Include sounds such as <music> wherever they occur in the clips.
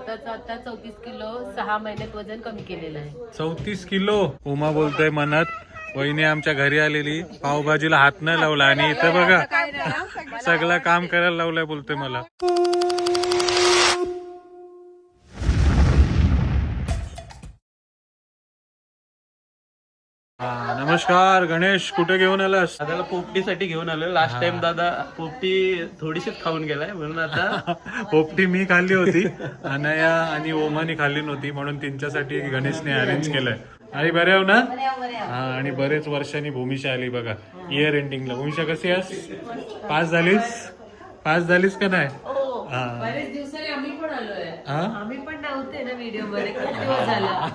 स्वतःच आता चौतीस किलो सहा महिन्यात वजन कमी केलेलं आहे. चौतीस किलो? उमा बोलतोय मनात. वहिनी आमच्या घरी आलेली. पावभाजीला हात न लावला आणि इथं बघा सगळं काम करायला लावलंय बोलतोय मला. नमस्कार गणेश कुठे घेऊन आलास? दादाला पोपटीसाठी घेऊन आलो लास्ट टाइम दादा पोपटी थोडीशीच खाऊन गेलाय. म्हणून आता <laughs> पोपटी मी खाल्ली होती. अनया आणि ओमानी खाल्ली नव्हती. म्हणून त्यांच्यासाठी गणेशने अरेंज केलंय. आणि बरे आहो ना? हा आणि बरेच वर्षांनी भूमिशा आली बघा. इयर एंडिंगला भूमिशा कशी आहेस? पास झालीस? पास झालीस का नाही? हा. नव्हते ना व्हिडिओमध्ये? दिवस झाला.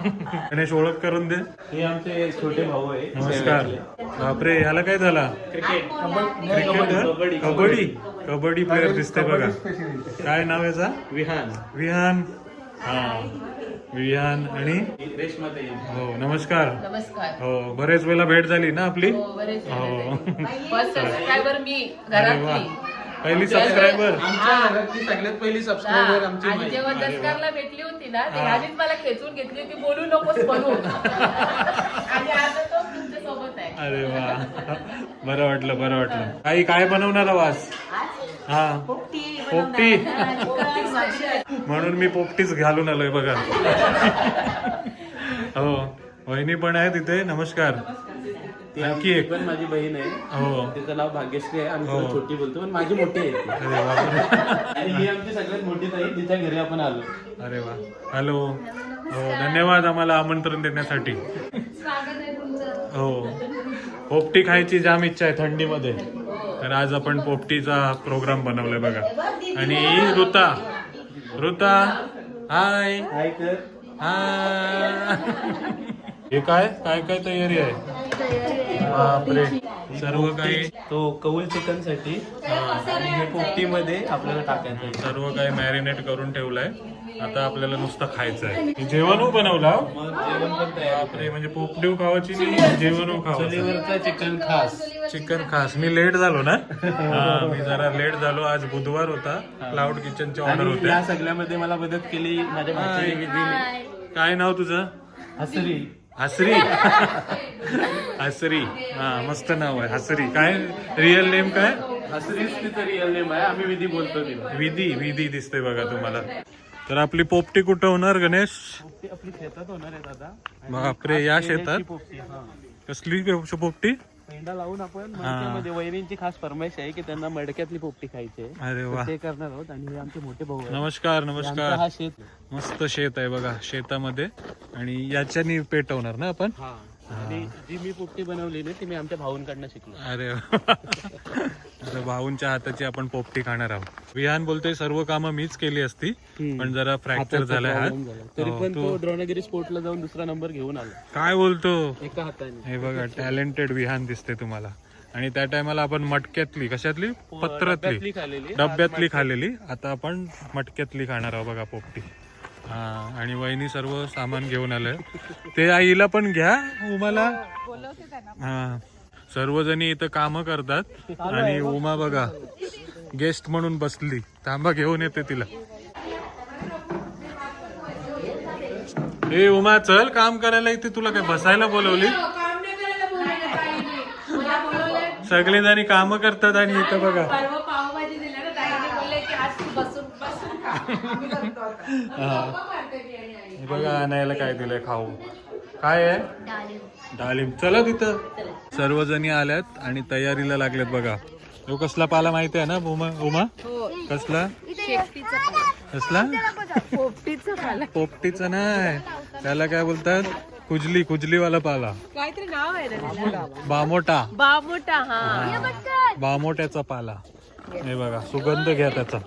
गणेश ओळख करून दे. हे आमचे छोटे भाऊ आहे नमस्कार. बापरे याला काय झाला? Cricket. Cricket kabaddi. Kabaddi. Player दिसते बघा. काय नाव याचा? विहान. विहान. हा. विहान आणि? हो नमस्कार. नमस्कार. हो बरेच वेळेला भेट झाली ना आपली? हो बरेच हो. मी अरे वा. घरातली पहिली सबस्क्रायबर आमच्या घरातली सगळ्यात पहिली सबस्क्रायबर आमची आणि माई. जेव्हा दसकारला भेटली होती ना ते मला खेचून घेतली होती बोलू नकोस म्हणून. आणि आता तो तुमच्यासोबत आहे. अरे वा. बरं वाटलं बरं वाटलं. काही काय बनवणार आवाज हा. पोपटी म्हणून मी पोपटीच घालून आलोय बघा. हो. वहिनी पण आहे तिथे नमस्कार. आणखी एक. पण माझी बहीण आहे. हो. तिचं नाव भाग्यश्री आहे. आम्ही हो. तिला छोटी बोलतो पण माझी मोठी आहे ती. अरे वा. आणि ही आमची सगळ्यात मोठी ताई तिच्या घरी आपण आलो. अरे वा. हॅलो. हो धन्यवाद आम्हाला आमंत्रण देण्यासाठी. हो. पोपटी खायची जाम इच्छा आहे थंडीमध्ये. तर आज आपण पोपटीचा प्रोग्राम बनवलाय बघा. आणि ही ऋता. ऋता. हाय. हाय कर. हाय हे काय? काय काय तयारी आहे? बापरे. सर्व काही तो कौल चिकनसाठी आणि हे पोपटी मध्ये आपल्याला टाकायचं आहे. सर्व काही मॅरिनेट करून ठेवलंय. आता आपल्याला नुसतं खायचं आहे. जेवण बनवला हो? मग जेवण पण तयार बापरे म्हणजे पोपटी खावायची नाही? जेवण खावायचं चुलीवरचा चिकन खास. चिकन खास. मी लेट झालो ना? हा मी जरा लेट झालो. आज बुधवार होता. क्लाउड किचनची ऑर्डर आणि होते या सगळ्यामध्ये मला मदत केली माझ्या काय नाव तुझं? हसरी. हसरी. हसरी. हा मस्त नाव आहे हसरी. काय? रिअल नेम काय? हसरीच तिचं रिअल नेम आहे. आम्ही विधी बोलतो तिला. विधी विधी दिसते बघा तुम्हाला. तर आपली पोपटी कुठं होणार गणेश? आपली शेतात होणार आहे दादा. बापरे या शेतात? पोपटी कसली पोपटी? पेंडा लावून आपण मडक्यामध्ये वैरींची खास फरमाईश आहे की त्यांना मडक्यातली पोपटी खायची आहे. अरे वा. ते करणार आहोत आणि हे आमचे मोठे भाऊ आहेत. नमस्कार नमस्कार. हा शेत मस्त शेत आहे बघा शेतामध्ये. आणि याच्यानी पेटवणार ना आपण? हा. आणि जी मी पोपटी बनवली ना ती मी आमच्या भाऊंकडनं शिकलो. अरे वा. <laughs> आता भाऊंच्या हाताची आपण पोपटी खाणार आहोत. विहान बोलतोय सर्व कामं मीच केली असती पण जरा फ्रॅक्चर झालाय हात तरी हो, पण तो- द्रोणगिरी स्पोर्टला जाऊन दुसरा नंबर घेऊन आला. काय बोलतो? एका हाताने. हे बघा टॅलेंटेड विहान दिसते तुम्हाला. आणि त्या टायमाला आपण मटक्यातली कशातली? पत्रातली. डब्यातली खाल्लेली. आता आपण मटक्यातली खाणार आहोत बघा पोपटी. हा आणि वहिनी सर्व सामान घेऊन आलंय. ते आईला पण घ्या उमाला. हा. सर्वजणी इथं काम करतात. आणि उमा बघा गेस्ट म्हणून बसली. थांबा घेऊन येते तिला. ए उमा चल काम करायला इथे तुला काय बसायला बोलवली? सगळे जणी काम करतात आणि इथं बघा. बघा आणायला काय दिलंय खाऊ. काय आहे? डाळिंब. चला तिथं. सर्वजणी आल्यात आणि तयारीला लागल्यात बघा. तो कसला पाला माहिती आहे ना उमा? उमा? कसला? कसला? पोपटीचा नाही. त्याला काय बोलतात? कुजली कुजलीवाला पाला. काहीतरी नाव आहे. बामोटा. बामोटा. हा. बामोट्याचा पाला. हे बघा सुगंध घ्या त्याचा.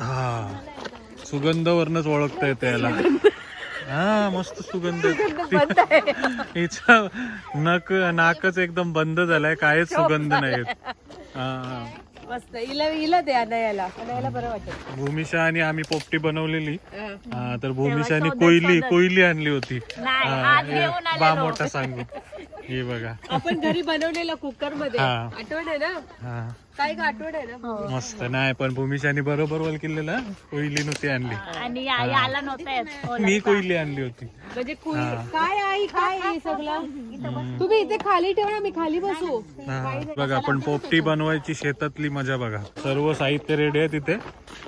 हा. सुगंध वरनच ओळखता येते याला. हा मस्त सुगंध हिचा नक नाकच एकदम बंद झालाय कायच सुगंध नाही हा मस्त. द्या बरं वाटत भूमिशा आणि आम्ही पोपटी बनवलेली. हा. तर भूमिशाने कोयली कोयली आणली होती. हा, बामोटा सांगू. हे बघा. आपण घरी बनवलेलं कुकरमध्ये हा. आठवण आहे ना? हा. काय का आठवण आहे ना? मस्त. नाही पण भूमिशानी बरोबर वल केलेला कोयली नव्हती आणली. आणि आई आला नव्हता येत. मी कोयली आणली होती. म्हणजे कुई- काय आई काय हे सगळं? तुम्ही इथे खाली ठेवा ना मी खाली बसू. हा, बघा आपण पोपटी बनवायची शेतातली मजा बघा. सर्व साहित्य रेडी आहे तिथे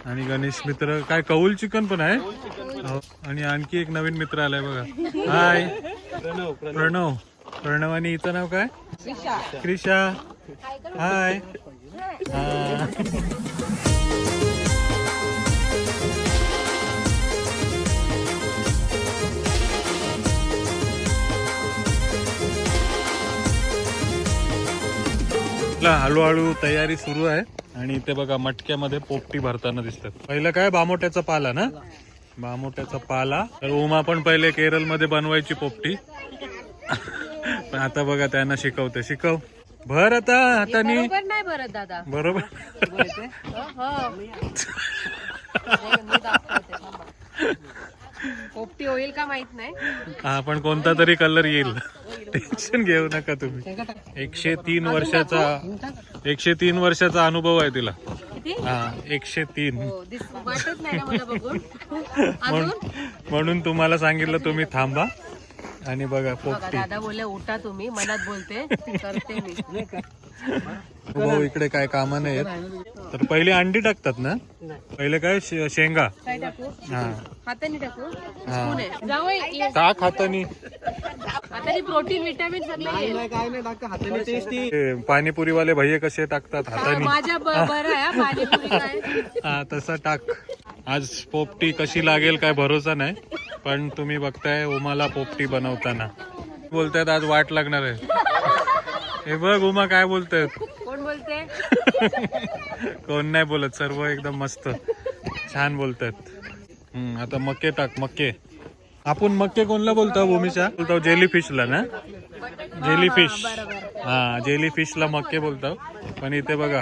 आणि गणेश मित्र काय कौल चिकन पण आहे? हो. आणि आणखी एक नवीन मित्र आलाय बघा. हाय. प्रणव. प्रणव आणि हिचं नाव काय? क्रिशा. हाय. हा. ला हळूहळू तयारी सुरू आहे. आणि इथे बघा मटक्यामध्ये पोपटी भरताना दिसतात. पहिलं काय? बामोट्याचा पाला ना? बामोट्याचा पाला. तर उमा पण पहिले केरळमध्ये बनवायची पोपटी. पण आता बघा त्यांना शिकवते. शिकव. भर आता हातानी. बरोबर नाही भरत दादा. बरोबर. हो. मी दाखवते, थांबा. पोपटी होईल का माहीत नाही. हा पण कोणता तरी कलर येईल. टेन्शन घेऊ नका तुम्ही. एकशे तीन वर्षाचा एकशे तीन वर्षाचा अनुभव आहे तिला. किती? हा एकशे तीन. हो दिस वाटत नाही ना मला बघून? म्हणून म्हणून तुम्हाला सांगितलं तुम्ही थांबा. आणि बघा बघा पोपटी. दादा बोलले उठा तुम्ही मनात बोलते करते मी. भाऊ इकडे काय कामा नाही. तर पहिले अंडी टाकतात ना? पहिले काय? शे- शेंगा. काय टाकू? हा. हाताने टाकू? स्पून आहे. जाऊ ये. टाक हातानी हाताने प्रोटीन विटामिन सगळे येईल. ते पाणीपुरीवाले भैये कसे टाकतात हातानी? माझ्या ब- बरं आहे हा, पाणीपुरी काय? हा तसा टाक. आज पोपटी कशी लागेल काय भरोसा नाही. पण तुम्ही बघताय उमाला पोपटी बनवताना. बोलतायत आज वाट लागणार आहे. हे बघ उमा काय बोलतायत कोण बोलते कोण नाही बोलत सर्व एकदम मस्त. छान बोलतात हम्म, आता मक्के टाक मक्के. आपण मक्के कोणला बोलतो भूमीच्या बोलतो जेली फिशला ना? जेली फिश हा जेली फिशला मक्के बोलतो पण इथे बघा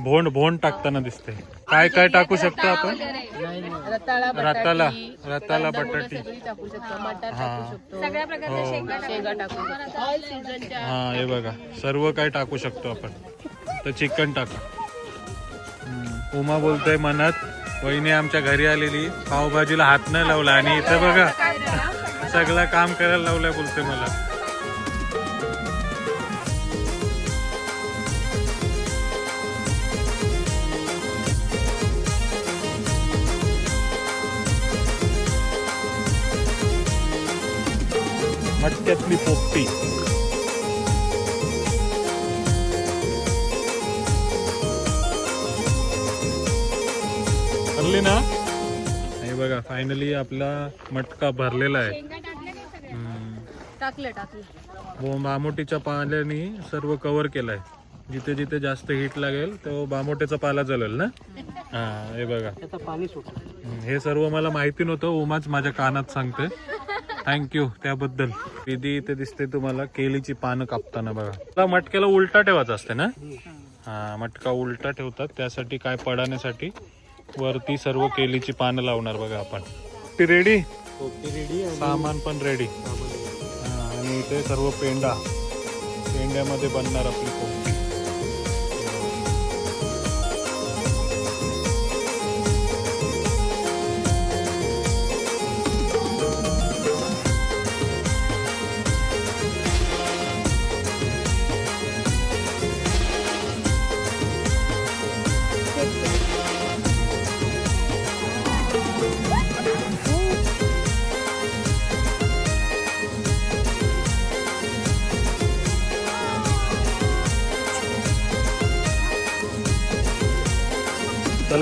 भोंड भोंड टाकताना दिसते. काय काय टाकू शकतो आपण? रताळा रताला रताला बटाटी. हा. टाकू शकतो. सगळ्या प्रकारच्या शेंगा शेंगा टाकू शकतो. ऑल सीझनच्या हा हे बघा. सर्व काय टाकू शकतो आपण. तर चिकन टाका. उमा बोलतोय मनात वहिनी आमच्या घरी आलेली पावभाजीला हात नाही लावला. आणि इथं बघा सगळं काम करायला लावलंय बोलते मला. मटक्यातली पोपटी. भरली ना? हे बघा फायनली आपला मटका भरलेला आहे. टाकलं टाकलं व बामोटीच्या पाल्याने सर्व कव्हर केलाय. जिथे जिथे जास्त हीट लागेल तो बामोट्याचा पाला जळेल ना? हा हे बघा. हे सर्व मला माहिती नव्हतं उमाच माझ्या कानात सांगते थँक्यू त्याबद्दल. विधी इथे दिसते तुम्हाला. केलीची पानं कापताना बघा. मटक्याला उलटा ठेवायचा असते ना? हा मटका उलटा ठेवतात. त्यासाठी काय पडण्यासाठी वरती सर्व केलीची पानं लावणार बघा आपण. ती रेडी सामान पण रेडी आणि इथे सर्व पेंडा पेंड्यामध्ये बनणार आपली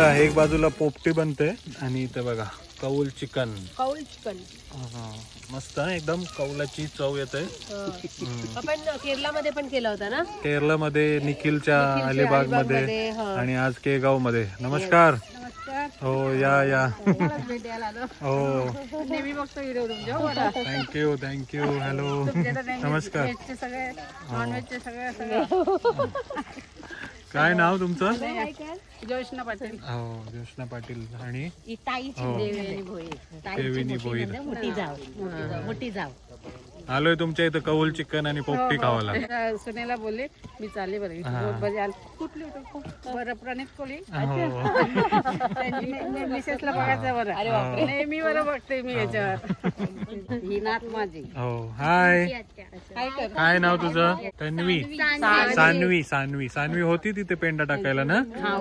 चला एक बाजूला पोपटी बनते आणि इथे बघा कौल चिकन. कौल चिकन. मस्त आहे एकदम कौलाची चव येते. आपण केरलामध्ये पण केला होता ना? केरळमध्ये निखिलच्या अलिबागमध्ये हा. आणि आज केगावमध्ये नमस्कार नमस्कार. हो या या. भेटायला आलो. हो. नेहमी बघतो व्हिडिओ तुमच्या हो ना. थँक्यू थँक्यू हॅलो नमस्कार. व्हेजचे सगळे नॉनव्हेजचे सगळे सगळे. काय नाव तुमचं? जोशना पाटील. हो ज्योष्णा पाटील आणि? ताईची हो. देवी आणि भोई ताईची देविनी. नंद, मोठी जाव. मोठी जाव. आलोय तुमच्या इथं कौल चिकन आणि पोपटी खावाला त्या सुनेला बोलले मी चालले बरं हा. बजे आले. कुठली होती? बरं प्रणित कोळी. हो. त्यांची मी- मिसेसला बघायचं बरं. नेहमी बरं बघते मी याच्यावर. ही नात माझी. हो. हाय. काय कर. काय नाव तुझं? तन्वी. सानवी. सानवी सानवी. होती तिथे पेंडा टाकायला ना? हा,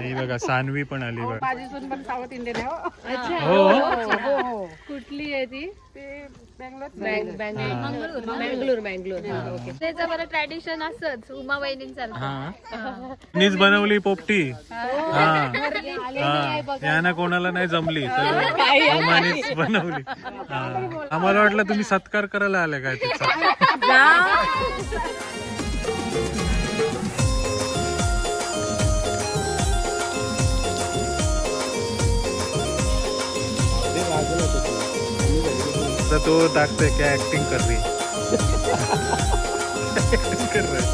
ही बघा सानवी पण आली बघ. माझी सून पण साऊथ इंडियन आहे हो. हो? हो हो. कुठली आहे ती? ते बँगलोर? बँगलोर. बँगलोर. त्याचं बरं ट्रॅडिशन असंच उमा वहिनींसारखं. हा. नीच बनवली पोपटी. हा. हा. यांना कोणाला नाही जमली तर ओमानीच बनवली. हा. आम्हाला वाटलं तुम्ही सत्कार करायला आले काय तिचा तर तो दाखतोय क्या ऍक्टिंग कर रही ऍक्टिंग कर रहा है.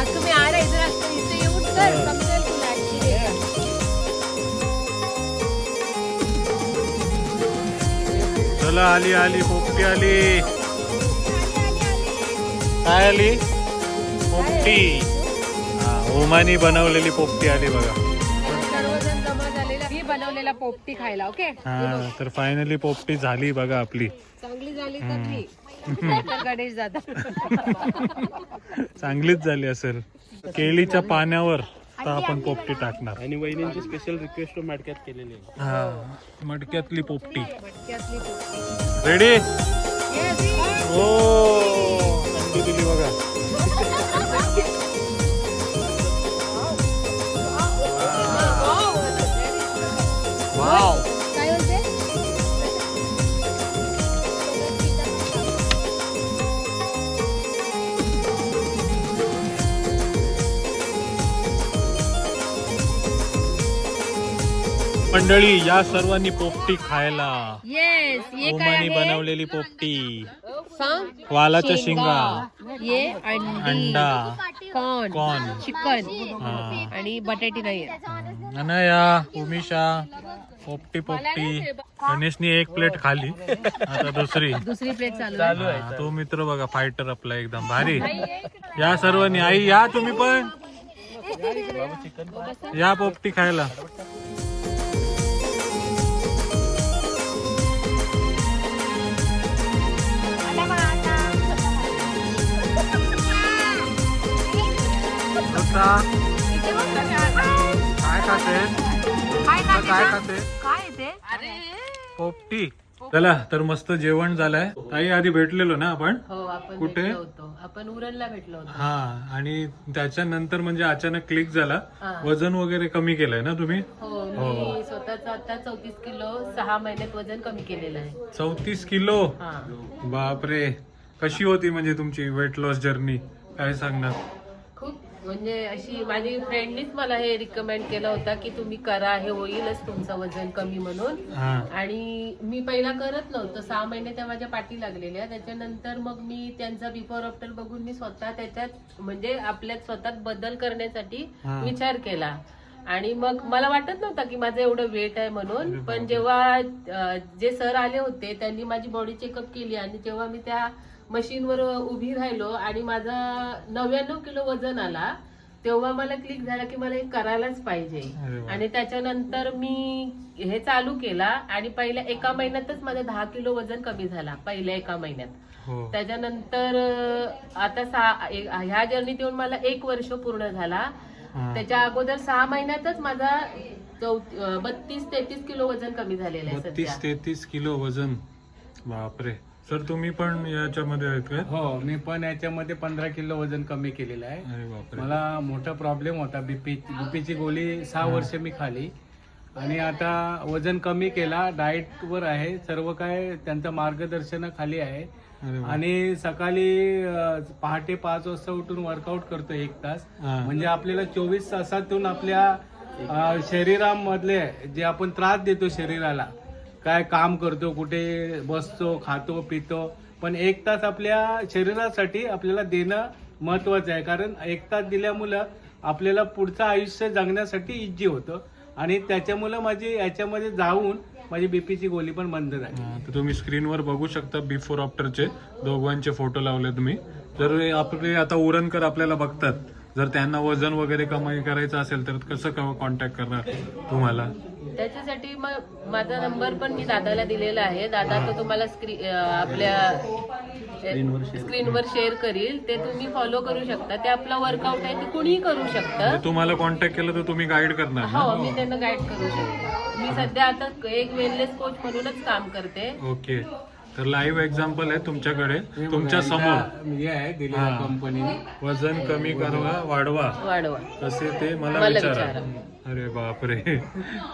आज तुम्ही आ रहे इधर असतो इथे येऊन कर समजेल तुला actually हे। का. चला आली आली पोपटी आली. काय आली? पोपटी. हा ओमानी बनवलेली पोपटी आली बघा. बनवलेला पोपटी खायला ओके? हा तर फायनली पोपटी झाली बघा आपली. चांगली झाली तर मी तर <laughs> गणेश दादा. चांगलीच झाली असेल. केळीच्या पाण्यावर आता आपण पोपटी टाकणार. आणि वहिनींची स्पेशल रिक्वेस्ट मॅडक्यात केलेली आहे. हा मडक्यातली पोपटी. मटक्यातली पोपटी. रेडी हो अंडी दिली बघा. <laughs> मंडळी या सर्वांनी पोपटी खायला. येस ये काय आहे? बनवलेली पोपटी. सांग. वालाच्या शिंगा. ये अंडी. अंडा. कॉर्न. कॉर्न. चिकन. हा. आणि बटाटी नाहीये. अनया उमिशा पोपटी पोपटी. गणेशनी एक प्लेट खाली. आता दुसरी. दुसरी प्लेट चालू चालू आहे. हा, तो मित्र बघा फायटर आपला एकदम. भारी. या सर्वांनी. आई या तुम्ही पण. या पोपटी खायला. नुसता काय खाते? काय खाते काय ते? पोपटी चला तर मस्त जेवण झालंय. ताई आधी भेटलेलो ना आपण? हो आपण कुठे? आपण उरणला भेटलो होतो. हा आणि त्याच्यानंतर म्हणजे अचानक क्लिक झाला. हा. वजन वगैरे कमी केलंय ना तुम्ही? हो मी स्वतःच आता चौतीस किलो सहा महिन्यात वजन कमी केलेलं आहे. चौतीस किलो? हा. बापरे. कशी होती म्हणजे तुमची वेट लॉस जर्नी काय सांगणार? म्हणजे अशी माझी फ्रेंडनीच मला हे रिकमेंड केलं होतं की तुम्ही करा हे होईलच तुमचं वजन कमी म्हणून. हा. आणि मी पहिला करत नव्हतं सहा महिने त्या माझ्या पाठी लागलेल्या. त्याच्यानंतर मग मी त्यांचा बिफोर आफ्टर बघून मी स्वतः त्याच्यात म्हणजे आपल्यात स्वतःत बदल करण्यासाठी हा. विचार केला. आणि मग मला वाटत नव्हता की माझं एवढं वेट आहे म्हणून. पण जेव्हा अं, जे सर आले होते त्यांनी माझी बॉडी चेकअप केली आणि जेव्हा मी त्या मशीनवर उभी राहिलो आणि माझा नव्याण्णव किलो वजन आला तेव्हा मला क्लिक झाला की मला हे करायलाच पाहिजे. आणि त्याच्यानंतर मी हे चालू केला आणि पहिल्या एका महिन्यातच माझं दहा किलो वजन कमी झाला पहिल्या एका महिन्यात. हो. त्याच्यानंतर आता सहा ह्या जर्नीत येऊन मला एक वर्ष पूर्ण झाला. त्याच्या अगोदर सहा महिन्यातच माझा बत्तीस तेहतीस किलो वजन कमी झालेलं आहे तेहतीस किलो वजन. बापरे. सर तुम्ही पण याच्यामध्ये आहेत हो मी पण याच्यामध्ये पंधरा किलो वजन कमी केलेलं आहे. बापरे. मला मोठा प्रॉब्लेम होता बीपी बीपीची गोळी सहा वर्ष मी खाली. आणि आता वजन कमी केला डाएट वर आहे सर्व काय त्यांचं मार्गदर्शन खाली आहे. अरे वा. आणि सकाळी अं, पहाटे पाच वाजता उठून वर्कआउट करतो एक तास. हा. म्हणजे आपल्याला चोवीस तासातून आपल्या अं, शरीरामधले जे आपण त्रास देतो शरीराला काय काम करतो कुठे बसतो खातो पितो. पण एक तास आपल्या शरीरासाठी आपल्याला देणं महत्वाचं आहे. कारण एक तास दिल्यामुळं आपल्याला पुढचं आयुष्य जगण्यासाठी इजी होतं. आणि त्याच्यामुळं माझी याच्यामध्ये जाऊन माझी बीपीची गोळी पण बंद झाली. तर तुम्ही स्क्रीनवर बघू शकता बिफोर आफ्टरचे दोघांचे फोटो लावले तुम्ही. जर आपले आता उरणकर आपल्याला बघतात जर त्यांना वजन वगैरे कमी करायचं असेल तर कसं कॉन्टॅक्ट करणार तुम्हाला? त्याच्यासाठी मग माझा नंबर पण मी दादाला दिलेला आहे. दादा तो तुम्हाला आपल्या स्क्रीनवर शेअर करील. ते तुम्ही फॉलो करू शकता. ते आपला वर्कआउट आहे ते कुणीही करू शकतं. तुम्हाला कॉन्टॅक्ट केलं तर तुम्ही गाईड करणार हो मी त्यांना गाईड करू शकते. मी सध्या आता एक वेलनेस कोच म्हणूनच काम करते. ओके. तर लाईव्ह एक्झाम्पल आहे तुमच्याकडे. तुमच्यासमोर. हे आहे दिलेल्या हा. कंपनीने वजन कमी करवा वाढवा. वाढवा. कसे ते मला मला विचारा. विचारा. अरे बापरे.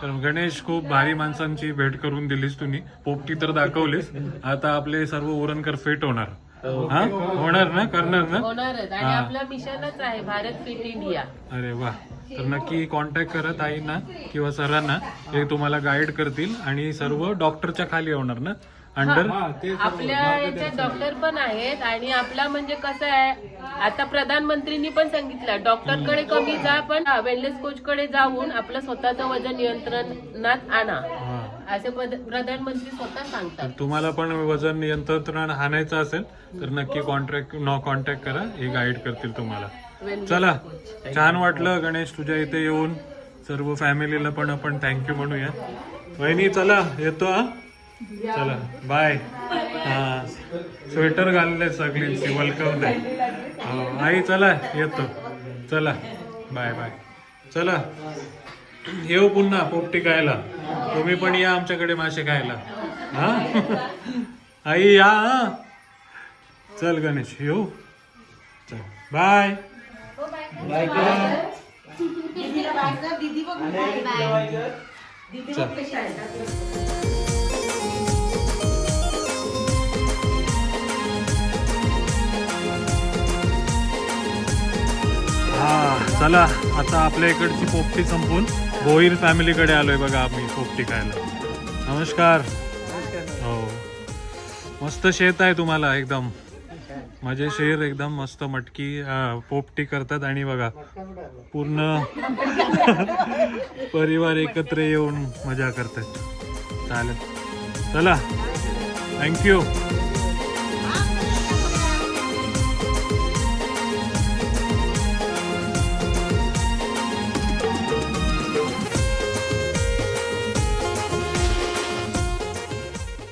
तर गणेश खूप भारी माणसांची भेट करून दिलीस तुम्ही. पोपटी तर दाखवलीस. आता आपले सर्व उरणकर फिट होणार. हा? होणार ना? करणार ना? होणारच. आणि हा. आपलं मिशनच आहे भारत फिट इंडिया अरे वा. तर नक्की कॉन्टॅक्ट करत आईना किंवा सरांना. ते तुम्हाला गाईड करतील आणि सर्व डॉक्टरच्या खाली होणार ना? अंडर हा आपल्या याच्यात डॉक्टर पण आहेत आणि आपला म्हणजे कसं आहे आता प्रधानमंत्रींनी पण सांगितलं डॉक्टरकडे कमी जा पण वेलनेस कोच कडे जाऊन आपलं स्वतःचं वजन नियंत्रणात आणा. असे प्रधानमंत्री स्वतः सांगतात. तुम्हाला पण वजन नियंत्रण आणायचं असेल तर नक्की कॉन्टॅक्ट न कॉन्टॅक्ट करा हे गाईड करतील तुम्हाला. चला छान वाटलं गणेश तुझ्या इथे येऊन सर्व फॅमिलीला पण आपण थँक्यू म्हणूया. वहिनी चला येतो हा. चला बाय हा स्वेटर घालले सगळी वेलकम हो आई चला येतो. चला बाय बाय चला येऊ पुन्हा पोपटी खायला. तुम्ही पण या आमच्याकडे मासे खायला. हा? आई या हा. चल गणेश येऊ. चल बाय चल. हा चला आता आपल्या इकडची पोपटी संपून भोईर फॅमिलीकडे आलोय बघा आम्ही पोपटी खायला. नमस्कार. हो. मस्त शेत आहे तुम्हाला एकदम. माझे शेर एकदम मस्त मटकी पोपटी करतात आणि बघा पूर्ण <laughs> परिवार एकत्र येऊन मजा करतात. चालेल. चला. थँक्यू